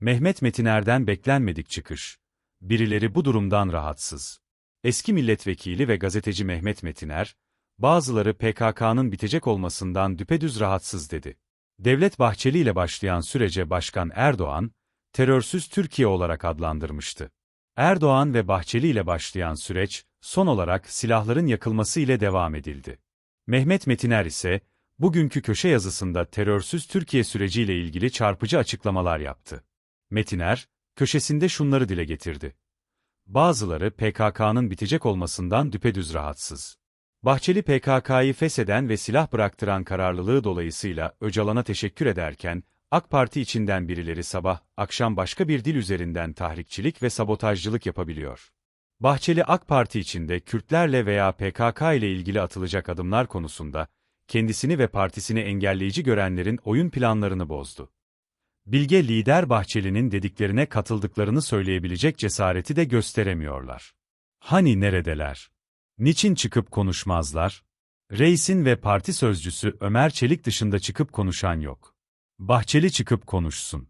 Mehmet Metiner'den beklenmedik çıkış. Birileri bu durumdan rahatsız. Eski milletvekili ve gazeteci Mehmet Metiner, bazıları PKK'nın bitecek olmasından düpedüz rahatsız dedi. Devlet Bahçeli ile başlayan sürece Başkan Erdoğan, terörsüz Türkiye olarak adlandırmıştı. Erdoğan ve Bahçeli ile başlayan süreç, son olarak silahların yakılması ile devam edildi. Mehmet Metiner ise, bugünkü köşe yazısında terörsüz Türkiye süreciyle ilgili çarpıcı açıklamalar yaptı. Metiner, köşesinde şunları dile getirdi. Bazıları PKK'nın bitecek olmasından düpedüz rahatsız. Bahçeli PKK'yı fesheden ve silah bıraktıran kararlılığı dolayısıyla Öcalan'a teşekkür ederken, AK Parti içinden birileri sabah, akşam başka bir dil üzerinden tahrikçilik ve sabotajcılık yapabiliyor. Bahçeli AK Parti içinde Kürtlerle veya PKK ile ilgili atılacak adımlar konusunda, kendisini ve partisini engelleyici görenlerin oyun planlarını bozdu. Bilge lider Bahçeli'nin dediklerine katıldıklarını söyleyebilecek cesareti de gösteremiyorlar. Hani neredeler? Niçin çıkıp konuşmazlar? Reisin ve parti sözcüsü Ömer Çelik dışında çıkıp konuşan yok. Bahçeli çıkıp konuşsun.